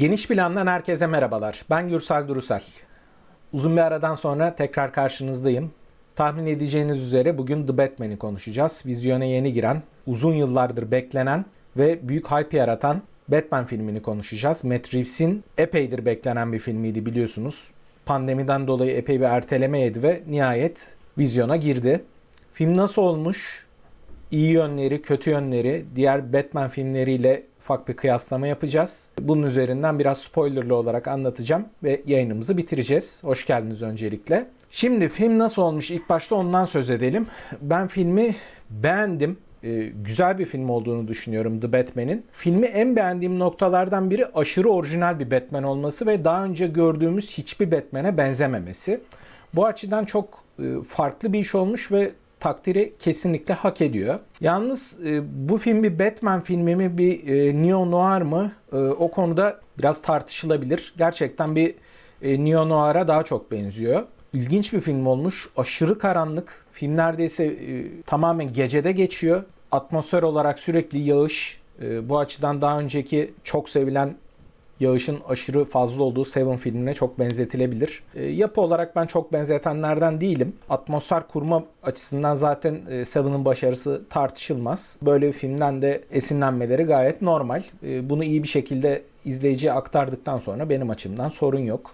Geniş plandan herkese merhabalar. Ben Gürsel Durusel. Uzun bir aradan sonra tekrar karşınızdayım. Tahmin edeceğiniz üzere bugün The Batman'i konuşacağız. Vizyona yeni giren, uzun yıllardır beklenen ve büyük hype yaratan Batman filmini konuşacağız. Matt Reeves'in epeydir beklenen bir filmiydi biliyorsunuz. Pandemiden dolayı epey bir erteleme yedi ve nihayet vizyona girdi. Film nasıl olmuş? İyi yönleri, kötü yönleri, diğer Batman filmleriyle ufak bir kıyaslama yapacağız. Bunun üzerinden biraz spoilerlı olarak anlatacağım ve yayınımızı bitireceğiz. Hoş geldiniz öncelikle. Şimdi film nasıl olmuş? İlk başta ondan söz edelim. Ben filmi beğendim. Ee, güzel bir film olduğunu düşünüyorum The Batman'in. Filmi en beğendiğim noktalardan biri aşırı orijinal bir Batman olması ve daha önce gördüğümüz hiçbir Batman'e benzememesi. Bu açıdan çok e, farklı bir iş olmuş ve takdiri kesinlikle hak ediyor. Yalnız e, bu film bir Batman filmi mi bir e, neo noir mı e, o konuda biraz tartışılabilir. Gerçekten bir e, neo noir'a daha çok benziyor. İlginç bir film olmuş. Aşırı karanlık. Film neredeyse e, tamamen gecede geçiyor. Atmosfer olarak sürekli yağış. E, bu açıdan daha önceki çok sevilen yağışın aşırı fazla olduğu Seven filmine çok benzetilebilir. E, yapı olarak ben çok benzetenlerden değilim. Atmosfer kurma açısından zaten e, Seven'ın başarısı tartışılmaz. Böyle bir filmden de esinlenmeleri gayet normal. E, bunu iyi bir şekilde izleyiciye aktardıktan sonra benim açımdan sorun yok.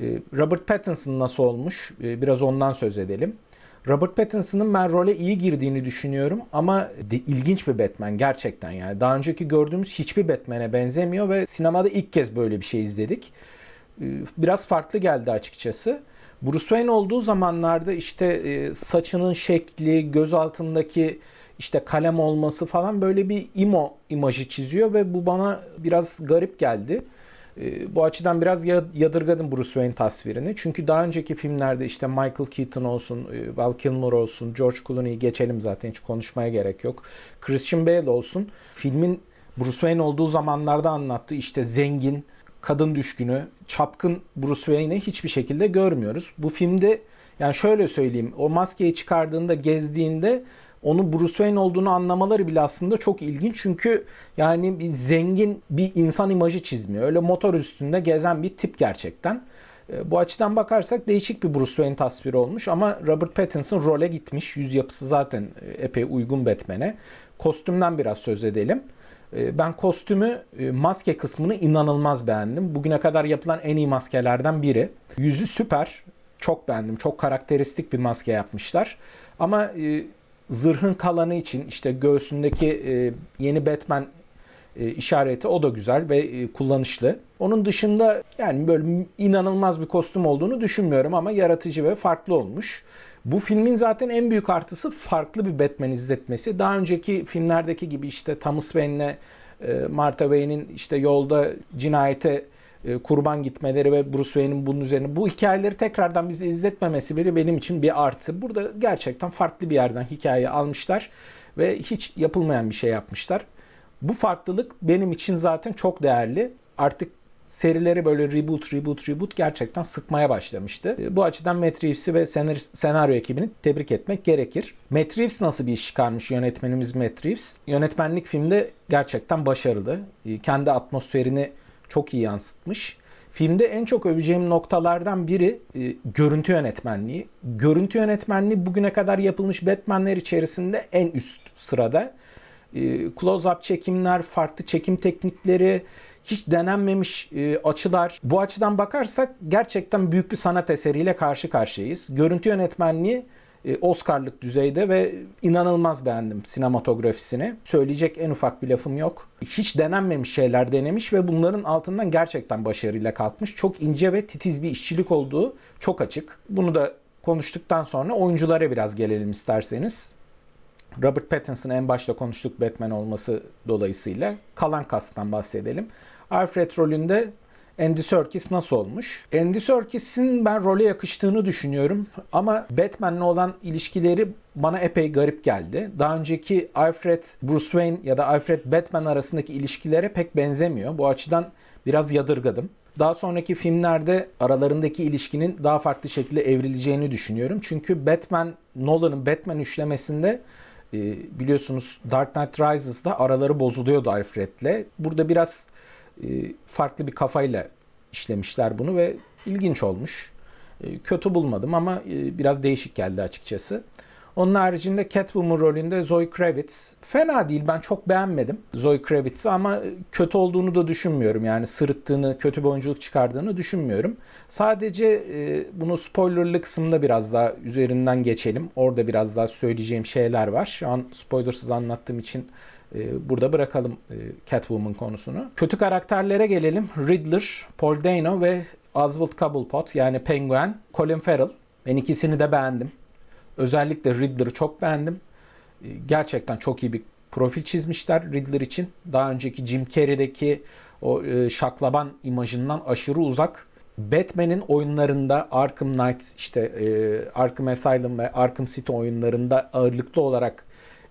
E, Robert Pattinson nasıl olmuş? E, biraz ondan söz edelim. Robert Pattinson'ın ben role iyi girdiğini düşünüyorum ama de, ilginç bir Batman gerçekten yani. Daha önceki gördüğümüz hiçbir Batman'e benzemiyor ve sinemada ilk kez böyle bir şey izledik. Ee, Biraz farklı geldi açıkçası. Bruce Wayne olduğu zamanlarda işte e, saçının şekli, göz altındaki işte kalem olması falan böyle bir emo imajı çiziyor ve bu bana biraz garip geldi. E, bu açıdan biraz ya- yadırgadım Bruce Wayne tasvirini. Çünkü daha önceki filmlerde işte Michael Keaton olsun, e, Val Kilmer olsun, George Clooney'i geçelim zaten hiç konuşmaya gerek yok. Christian Bale olsun. Filmin Bruce Wayne olduğu zamanlarda anlattığı işte zengin, kadın düşkünü, çapkın Bruce Wayne'i hiçbir şekilde görmüyoruz. Bu filmde yani şöyle söyleyeyim o maskeyi çıkardığında gezdiğinde onun Bruce Wayne olduğunu anlamaları bile aslında çok ilginç. Çünkü yani bir zengin bir insan imajı çizmiyor. Öyle motor üstünde gezen bir tip gerçekten. E, Bu açıdan bakarsak değişik bir Bruce Wayne tasviri olmuş ama Robert Pattinson role gitmiş. Yüz yapısı zaten e, epey uygun Batman'e. Kostümden biraz söz edelim. E, Ben kostümü, maske kısmını inanılmaz beğendim. Bugüne kadar yapılan en iyi maskelerden biri. Yüzü süper. Çok beğendim. Çok karakteristik bir maske yapmışlar. Ama zırhın kalanı için işte göğsündeki e, yeni Batman e, işareti o da güzel ve e, kullanışlı. Onun dışında yani böyle inanılmaz bir kostüm olduğunu düşünmüyorum ama yaratıcı ve farklı olmuş. Bu filmin zaten en büyük artısı farklı bir Batman izletmesi. Daha önceki filmlerdeki gibi işte Thomas Wayne'le Martha Wayne'in işte yolda cinayete kurban gitmeleri ve Bruce Wayne'in bunun üzerine bu hikayeleri tekrardan bize izletmemesi bile benim için bir artı. Burada gerçekten farklı bir yerden hikayeyi almışlar ve hiç yapılmayan bir şey yapmışlar. Bu farklılık benim için zaten çok değerli. Artık serileri böyle reboot, reboot, reboot gerçekten sıkmaya başlamıştı. E, Bu açıdan Matt Reeves'i ve senaryo ekibini tebrik etmek gerekir. Matt Reeves nasıl bir iş çıkarmış yönetmenimiz Matt Reeves? Yönetmenlik filmde gerçekten başarılı. E, Kendi atmosferini çok iyi yansıtmış. Filmde en çok öveceğim noktalardan biri e, görüntü yönetmenliği. Görüntü yönetmenliği bugüne kadar yapılmış Batman'ler içerisinde en üst sırada. E, Close-up çekimler, farklı çekim teknikleri, hiç denenmemiş e, açılar. Bu açıdan bakarsak gerçekten büyük bir sanat eseriyle karşı karşıyayız. Görüntü yönetmenliği Oscar'lık düzeyde ve inanılmaz beğendim sinematografisini. Söyleyecek en ufak bir lafım yok. Hiç denenmemiş şeyler denemiş ve bunların altından gerçekten başarıyla kalkmış. Çok ince ve titiz bir işçilik olduğu çok açık. Bunu da konuştuktan sonra oyunculara biraz gelelim isterseniz. Robert Pattinson en başta konuştuk Batman olması dolayısıyla. Kalan kasttan bahsedelim. Alfred rolünde Andy Serkis nasıl olmuş? Andy Serkis'in ben role yakıştığını düşünüyorum ama Batman'le olan ilişkileri bana epey garip geldi. Daha önceki Alfred Bruce Wayne ya da Alfred Batman arasındaki ilişkilere pek benzemiyor. Bu açıdan biraz yadırgadım. Daha sonraki filmlerde aralarındaki ilişkinin daha farklı şekilde evrileceğini düşünüyorum. Çünkü Batman, Nolan'ın Batman üçlemesinde e, biliyorsunuz Dark Knight Rises'da araları bozuluyordu Alfred'le. Burada biraz farklı bir kafayla işlemişler bunu ve ilginç olmuş. E, kötü bulmadım ama e, biraz değişik geldi açıkçası. Onun haricinde Catwoman rolünde Zoe Kravitz. Fena değil ben çok beğenmedim Zoe Kravitz'i ama kötü olduğunu da düşünmüyorum. Yani sırıttığını, kötü bir oyunculuk çıkardığını düşünmüyorum. Sadece e, bunu spoilerlı kısımda biraz daha üzerinden geçelim. Orada biraz daha söyleyeceğim şeyler var. Şu an spoilersız anlattığım için e, burada bırakalım e, Catwoman konusunu. Kötü karakterlere gelelim. Riddler, Paul Dano ve Oswald Cobblepot yani Penguin, Colin Farrell. Ben ikisini de beğendim. Özellikle Riddler'ı çok beğendim. E, Gerçekten çok iyi bir profil çizmişler Riddler için. Daha önceki Jim Carrey'deki o e, şaklaban imajından aşırı uzak. Batman'in oyunlarında Arkham Knight, işte e, Arkham Asylum ve Arkham City oyunlarında ağırlıklı olarak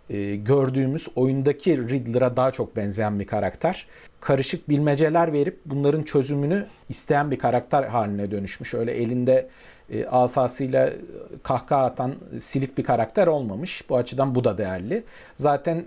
e, gördüğümüz oyundaki Riddler'a daha çok benzeyen bir karakter. Karışık bilmeceler verip bunların çözümünü isteyen bir karakter haline dönüşmüş. Öyle elinde e, asasıyla kahkaha atan silik bir karakter olmamış. Bu açıdan bu da değerli. Zaten e,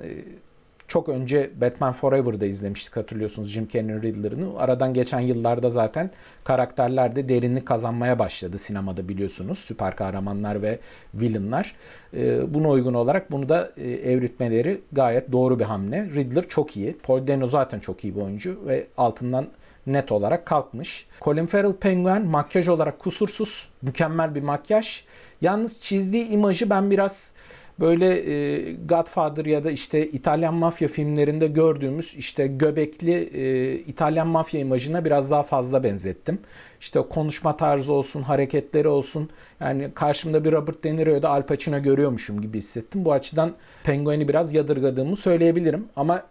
çok önce Batman Forever'da izlemiştik hatırlıyorsunuz Jim Carrey'in Riddler'ını. Aradan geçen yıllarda zaten karakterler de derinlik kazanmaya başladı sinemada biliyorsunuz. Süper kahramanlar ve villainlar. Ee, buna uygun olarak bunu da e, evritmeleri gayet doğru bir hamle. Riddler çok iyi. Paul Dano zaten çok iyi bir oyuncu ve altından net olarak kalkmış. Colin Farrell Penguin makyaj olarak kusursuz. Mükemmel bir makyaj. Yalnız çizdiği imajı ben biraz böyle e, Godfather ya da işte İtalyan mafya filmlerinde gördüğümüz işte göbekli e, İtalyan mafya imajına biraz daha fazla benzettim. İşte konuşma tarzı olsun, hareketleri olsun. Yani karşımda bir Robert De Niro'yu da Al Pacino görüyormuşum gibi hissettim. Bu açıdan Penguin'i biraz yadırgadığımı söyleyebilirim. Ama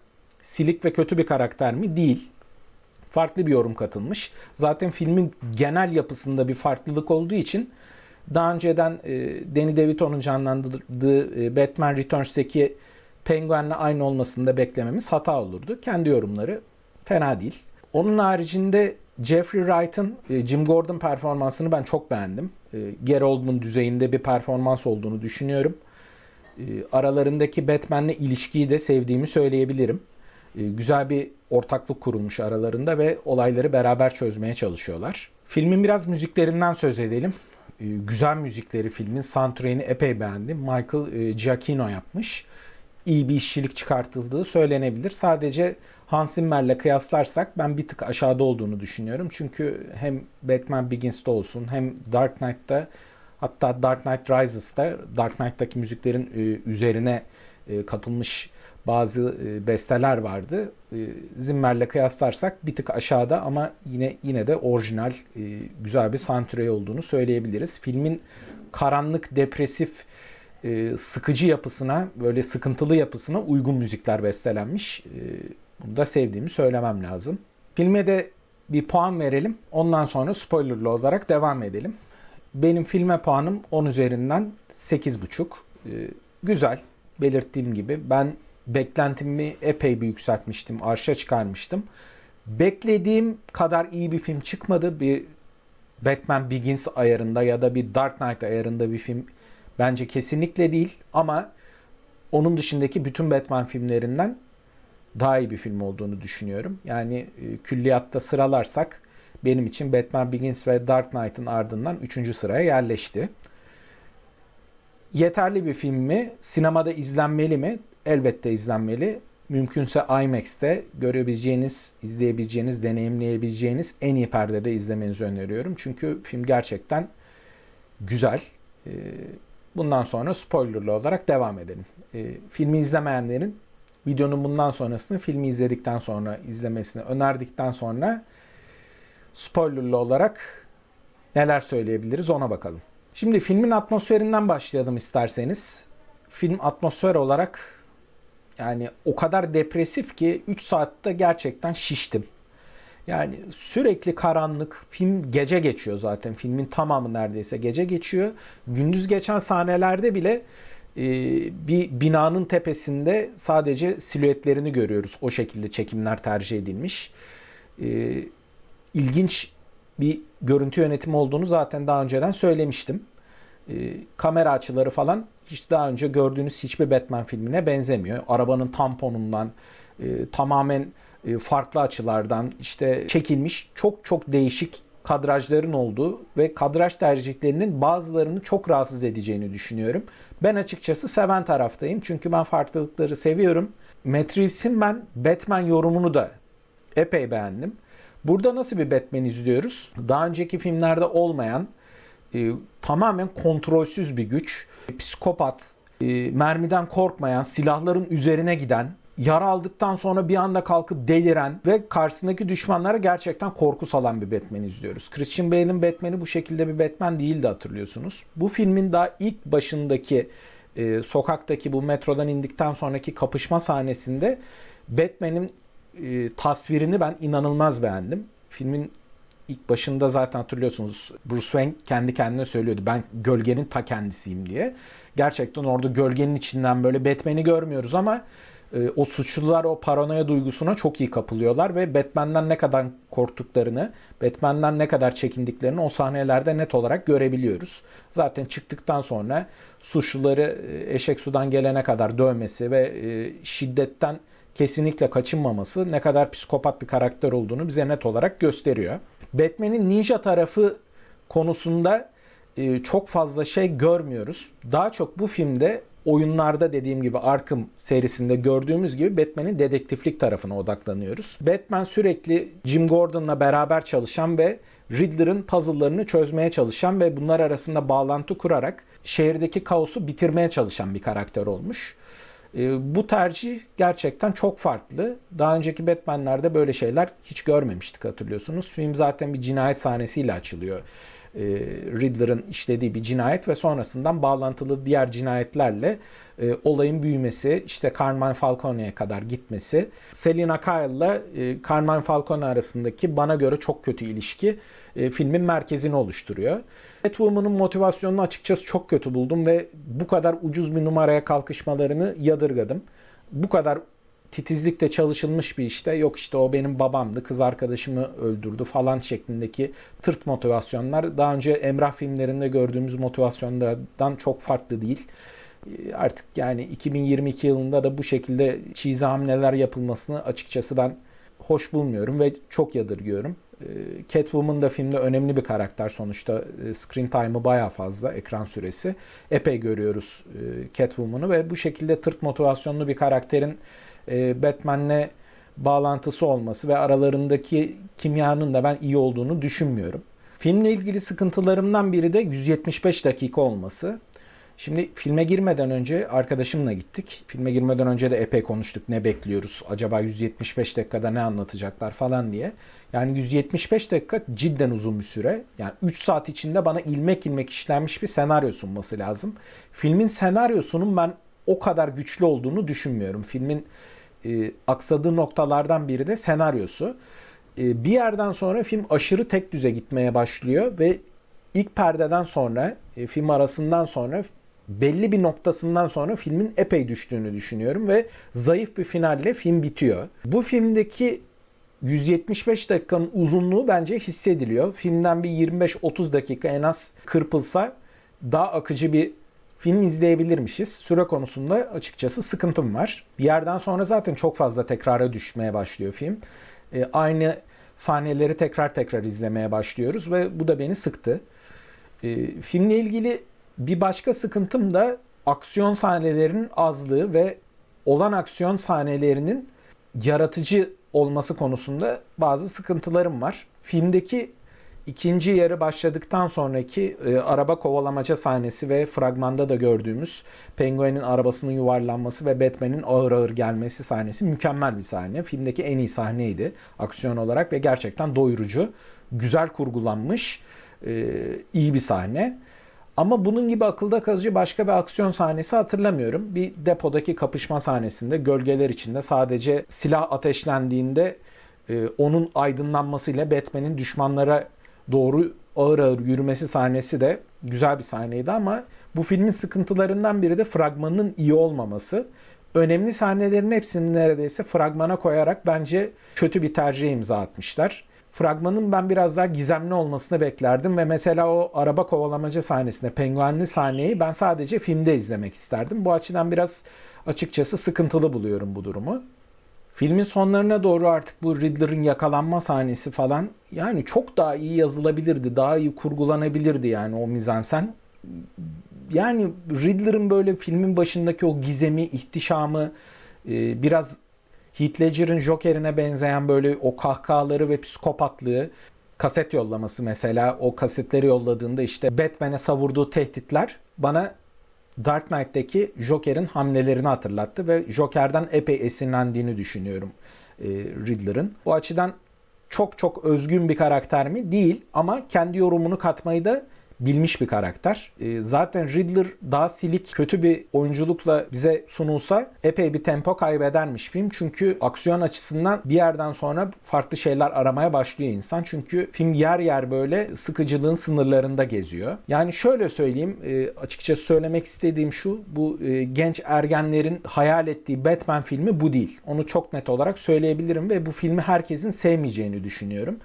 silik ve kötü bir karakter mi? Değil. Farklı bir yorum katılmış. Zaten filmin genel yapısında bir farklılık olduğu için daha önceden e, Danny DeVito'nun canlandırdığı e, Batman Returns'teki Penguin'le aynı olmasını da beklememiz hata olurdu. Kendi yorumları fena değil. Onun haricinde Jeffrey Wright'ın e, Jim Gordon performansını ben çok beğendim. E, Gary düzeyinde bir performans olduğunu düşünüyorum. E, aralarındaki Batman'le ilişkiyi de sevdiğimi söyleyebilirim. E, güzel bir ortaklık kurulmuş aralarında ve olayları beraber çözmeye çalışıyorlar. Filmin biraz müziklerinden söz edelim. E, güzel müzikleri filmin soundtrack'ini epey beğendim. Michael e, Giacchino yapmış. İyi bir işçilik çıkartıldığı söylenebilir. Sadece Hans Zimmer'le kıyaslarsak ben bir tık aşağıda olduğunu düşünüyorum. Çünkü hem Batman Begins'te olsun hem Dark Knight'ta hatta Dark Knight Rises'ta Dark Knight'taki müziklerin e, üzerine katılmış bazı e, besteler vardı. E, Zimmer'le kıyaslarsak bir tık aşağıda ama yine yine de orijinal e, güzel bir soundtrack olduğunu söyleyebiliriz. Filmin karanlık, depresif, sıkıcı yapısına, böyle sıkıntılı yapısına uygun müzikler bestelenmiş. Bunu da sevdiğimi söylemem lazım. Filme de bir puan verelim. Ondan sonra spoilerlı olarak devam edelim. Benim filme puanım 10 üzerinden 8,5. E, güzel. Belirttiğim gibi ben beklentimi epey bir yükseltmiştim. Arşa çıkarmıştım. Beklediğim kadar iyi bir film çıkmadı. Bir Batman Begins ayarında ya da bir Dark Knight ayarında bir film bence kesinlikle değil ama onun dışındaki bütün Batman filmlerinden daha iyi bir film olduğunu düşünüyorum. Yani e, külliyatta sıralarsak benim için Batman Begins ve Dark Knight'ın ardından 3. sıraya yerleşti. Yeterli bir film mi? Sinemada izlenmeli mi? Elbette izlenmeli. Mümkünse IMAX'te görebileceğiniz, izleyebileceğiniz, deneyimleyebileceğiniz en iyi perdede izlemenizi öneriyorum. Çünkü film gerçekten güzel. Ee, bundan sonra spoilerlı olarak devam edelim. Ee, filmi izlemeyenlerin videonun bundan sonrasını filmi izledikten sonra izlemesini önerdikten sonra spoilerlı olarak neler söyleyebiliriz ona bakalım. Şimdi filmin atmosferinden başlayalım isterseniz. Film atmosfer olarak yani o kadar depresif ki 3 saatte gerçekten şiştim. Yani sürekli karanlık. Film gece geçiyor zaten. Filmin tamamı neredeyse gece geçiyor. Gündüz geçen sahnelerde bile e, bir binanın tepesinde sadece silüetlerini görüyoruz. O şekilde çekimler tercih edilmiş. E, ilginç bir görüntü yönetimi olduğunu zaten daha önceden söylemiştim. E, kamera açıları falan hiç daha önce gördüğünüz hiçbir Batman filmine benzemiyor. Arabanın tamponundan e, tamamen e, farklı açılardan işte çekilmiş çok çok değişik kadrajların olduğu ve kadraj tercihlerinin bazılarını çok rahatsız edeceğini düşünüyorum. Ben açıkçası seven taraftayım çünkü ben farklılıkları seviyorum. Matt Reeves'in ben Batman yorumunu da epey beğendim. Burada nasıl bir Batman izliyoruz? Daha önceki filmlerde olmayan e, tamamen kontrolsüz bir güç, psikopat, e, mermiden korkmayan, silahların üzerine giden, yara aldıktan sonra bir anda kalkıp deliren ve karşısındaki düşmanlara gerçekten korku salan bir Batman izliyoruz. Christian Bale'in Batman'i bu şekilde bir Batman değildi hatırlıyorsunuz. Bu filmin daha ilk başındaki e, sokaktaki bu metrodan indikten sonraki kapışma sahnesinde Batman'in e, tasvirini ben inanılmaz beğendim. Filmin ilk başında zaten hatırlıyorsunuz Bruce Wayne kendi kendine söylüyordu ben gölgenin ta kendisiyim diye. Gerçekten orada gölgenin içinden böyle Batman'i görmüyoruz ama e, o suçlular o paranoya duygusuna çok iyi kapılıyorlar ve Batman'den ne kadar korktuklarını, Batman'den ne kadar çekindiklerini o sahnelerde net olarak görebiliyoruz. Zaten çıktıktan sonra suçluları e, eşek sudan gelene kadar dövmesi ve e, şiddetten kesinlikle kaçınmaması ne kadar psikopat bir karakter olduğunu bize net olarak gösteriyor. Batman'in ninja tarafı konusunda e, çok fazla şey görmüyoruz. Daha çok bu filmde oyunlarda dediğim gibi Arkham serisinde gördüğümüz gibi Batman'in dedektiflik tarafına odaklanıyoruz. Batman sürekli Jim Gordon'la beraber çalışan ve Riddler'ın puzzle'larını çözmeye çalışan ve bunlar arasında bağlantı kurarak şehirdeki kaosu bitirmeye çalışan bir karakter olmuş. E, bu tercih gerçekten çok farklı. Daha önceki Batman'lerde böyle şeyler hiç görmemiştik hatırlıyorsunuz. Film zaten bir cinayet sahnesiyle açılıyor. E, Riddler'ın işlediği bir cinayet ve sonrasından bağlantılı diğer cinayetlerle e, olayın büyümesi, işte Carmine Falcone'ye kadar gitmesi, Selina Kyle'la e, Carmine Falcone arasındaki bana göre çok kötü ilişki e, filmin merkezini oluşturuyor. Catwoman'ın motivasyonunu açıkçası çok kötü buldum ve bu kadar ucuz bir numaraya kalkışmalarını yadırgadım. Bu kadar titizlikle çalışılmış bir işte yok işte o benim babamdı kız arkadaşımı öldürdü falan şeklindeki tırt motivasyonlar daha önce Emrah filmlerinde gördüğümüz motivasyonlardan çok farklı değil. Artık yani 2022 yılında da bu şekilde çiğ hamleler yapılmasını açıkçası ben hoş bulmuyorum ve çok yadırgıyorum. Catwoman da filmde önemli bir karakter sonuçta. Screen time'ı baya fazla, ekran süresi. Epey görüyoruz Catwoman'ı ve bu şekilde tırt motivasyonlu bir karakterin Batman'le bağlantısı olması ve aralarındaki kimyanın da ben iyi olduğunu düşünmüyorum. Filmle ilgili sıkıntılarımdan biri de 175 dakika olması. Şimdi filme girmeden önce arkadaşımla gittik. Filme girmeden önce de epey konuştuk. Ne bekliyoruz? Acaba 175 dakikada ne anlatacaklar falan diye. Yani 175 dakika cidden uzun bir süre. Yani 3 saat içinde bana ilmek ilmek işlenmiş bir senaryo sunması lazım. Filmin senaryosunun ben o kadar güçlü olduğunu düşünmüyorum. Filmin e, aksadığı noktalardan biri de senaryosu. E, bir yerden sonra film aşırı tek düze gitmeye başlıyor ve ilk perdeden sonra, e, film arasından sonra belli bir noktasından sonra filmin epey düştüğünü düşünüyorum ve zayıf bir finalle film bitiyor. Bu filmdeki 175 dakikanın uzunluğu bence hissediliyor. Filmden bir 25-30 dakika en az kırpılsa daha akıcı bir film izleyebilirmişiz. Süre konusunda açıkçası sıkıntım var. Bir yerden sonra zaten çok fazla tekrara düşmeye başlıyor film. E, aynı sahneleri tekrar tekrar izlemeye başlıyoruz ve bu da beni sıktı. E, filmle ilgili bir başka sıkıntım da aksiyon sahnelerinin azlığı ve olan aksiyon sahnelerinin yaratıcı olması konusunda bazı sıkıntılarım var. Filmdeki ikinci yarı başladıktan sonraki e, araba kovalamaca sahnesi ve fragmanda da gördüğümüz Penguin'in arabasının yuvarlanması ve Batman'in ağır ağır gelmesi sahnesi mükemmel bir sahne. Filmdeki en iyi sahneydi aksiyon olarak ve gerçekten doyurucu, güzel kurgulanmış, e, iyi bir sahne. Ama bunun gibi akılda kalıcı başka bir aksiyon sahnesi hatırlamıyorum. Bir depodaki kapışma sahnesinde gölgeler içinde sadece silah ateşlendiğinde e, onun aydınlanmasıyla Batman'in düşmanlara doğru ağır ağır yürümesi sahnesi de güzel bir sahneydi ama bu filmin sıkıntılarından biri de fragmanın iyi olmaması. Önemli sahnelerin hepsini neredeyse fragmana koyarak bence kötü bir tercih imza atmışlar fragmanın ben biraz daha gizemli olmasını beklerdim ve mesela o araba kovalamaca sahnesinde penguenli sahneyi ben sadece filmde izlemek isterdim. Bu açıdan biraz açıkçası sıkıntılı buluyorum bu durumu. Filmin sonlarına doğru artık bu Riddler'ın yakalanma sahnesi falan yani çok daha iyi yazılabilirdi. Daha iyi kurgulanabilirdi yani o mizansen. Yani Riddler'ın böyle filmin başındaki o gizemi, ihtişamı e, biraz Heath Ledger'ın Joker'ine benzeyen böyle o kahkahaları ve psikopatlığı kaset yollaması mesela o kasetleri yolladığında işte Batman'e savurduğu tehditler bana Dark Knight'teki Joker'in hamlelerini hatırlattı ve Joker'den epey esinlendiğini düşünüyorum e, Riddler'ın. O açıdan çok çok özgün bir karakter mi? Değil ama kendi yorumunu katmayı da bilmiş bir karakter. E, zaten Riddler daha silik, kötü bir oyunculukla bize sunulsa epey bir tempo kaybedermiş film. Çünkü aksiyon açısından bir yerden sonra farklı şeyler aramaya başlıyor insan. Çünkü film yer yer böyle sıkıcılığın sınırlarında geziyor. Yani şöyle söyleyeyim, e, açıkçası söylemek istediğim şu, bu e, genç ergenlerin hayal ettiği Batman filmi bu değil. Onu çok net olarak söyleyebilirim ve bu filmi herkesin sevmeyeceğini düşünüyorum.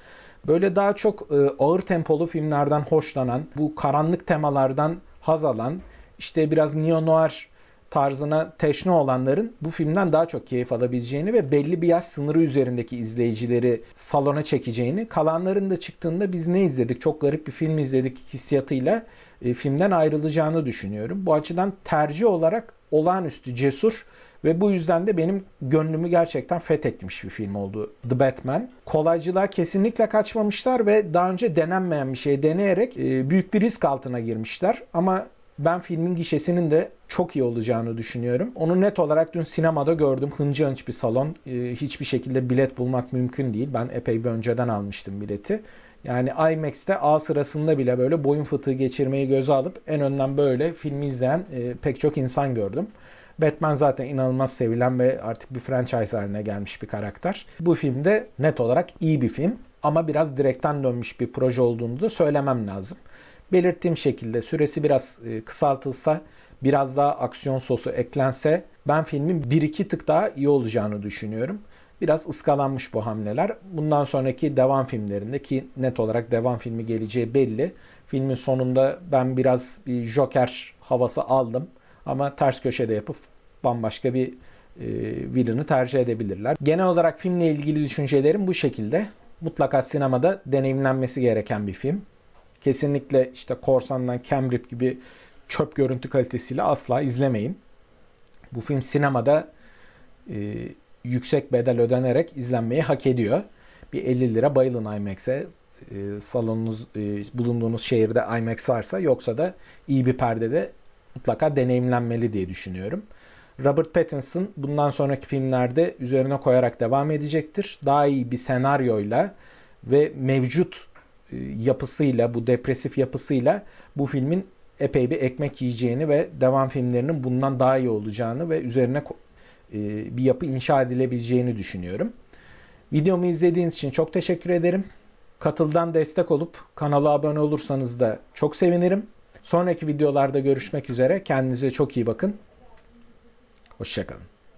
Böyle daha çok e, ağır tempolu filmlerden hoşlanan, bu karanlık temalardan haz alan, işte biraz neo-noir tarzına teşne olanların bu filmden daha çok keyif alabileceğini ve belli bir yaş sınırı üzerindeki izleyicileri salona çekeceğini, kalanların da çıktığında biz ne izledik, çok garip bir film izledik hissiyatıyla e, filmden ayrılacağını düşünüyorum. Bu açıdan tercih olarak olağanüstü cesur ve bu yüzden de benim gönlümü gerçekten fethetmiş bir film oldu The Batman. Kolaycılığa kesinlikle kaçmamışlar ve daha önce denenmeyen bir şey deneyerek e, büyük bir risk altına girmişler. Ama ben filmin gişesinin de çok iyi olacağını düşünüyorum. Onu net olarak dün sinemada gördüm. Hıncı hınç bir salon. E, hiçbir şekilde bilet bulmak mümkün değil. Ben epey bir önceden almıştım bileti. Yani IMAX'te A sırasında bile böyle boyun fıtığı geçirmeyi göze alıp en önden böyle filmi izleyen e, pek çok insan gördüm. Batman zaten inanılmaz sevilen ve artık bir franchise haline gelmiş bir karakter. Bu filmde net olarak iyi bir film ama biraz direkten dönmüş bir proje olduğunu da söylemem lazım. Belirttiğim şekilde süresi biraz e, kısaltılsa, biraz daha aksiyon sosu eklense ben filmin 1-2 tık daha iyi olacağını düşünüyorum. Biraz ıskalanmış bu hamleler. Bundan sonraki devam filmlerinde ki net olarak devam filmi geleceği belli. Filmin sonunda ben biraz bir Joker havası aldım. Ama ters köşede yapıp bambaşka bir e, villain'ı tercih edebilirler. Genel olarak filmle ilgili düşüncelerim bu şekilde. Mutlaka sinemada deneyimlenmesi gereken bir film. Kesinlikle işte Korsan'dan Cam Rip gibi çöp görüntü kalitesiyle asla izlemeyin. Bu film sinemada e, yüksek bedel ödenerek izlenmeyi hak ediyor. Bir 50 lira bayılın IMAX'e. E, salonunuz, e, bulunduğunuz şehirde IMAX varsa yoksa da iyi bir perdede mutlaka deneyimlenmeli diye düşünüyorum. Robert Pattinson bundan sonraki filmlerde üzerine koyarak devam edecektir. Daha iyi bir senaryoyla ve mevcut e, yapısıyla, bu depresif yapısıyla bu filmin epey bir ekmek yiyeceğini ve devam filmlerinin bundan daha iyi olacağını ve üzerine e, bir yapı inşa edilebileceğini düşünüyorum. Videomu izlediğiniz için çok teşekkür ederim. Katıldan destek olup kanala abone olursanız da çok sevinirim. Sonraki videolarda görüşmek üzere. Kendinize çok iyi bakın. Hoşçakalın.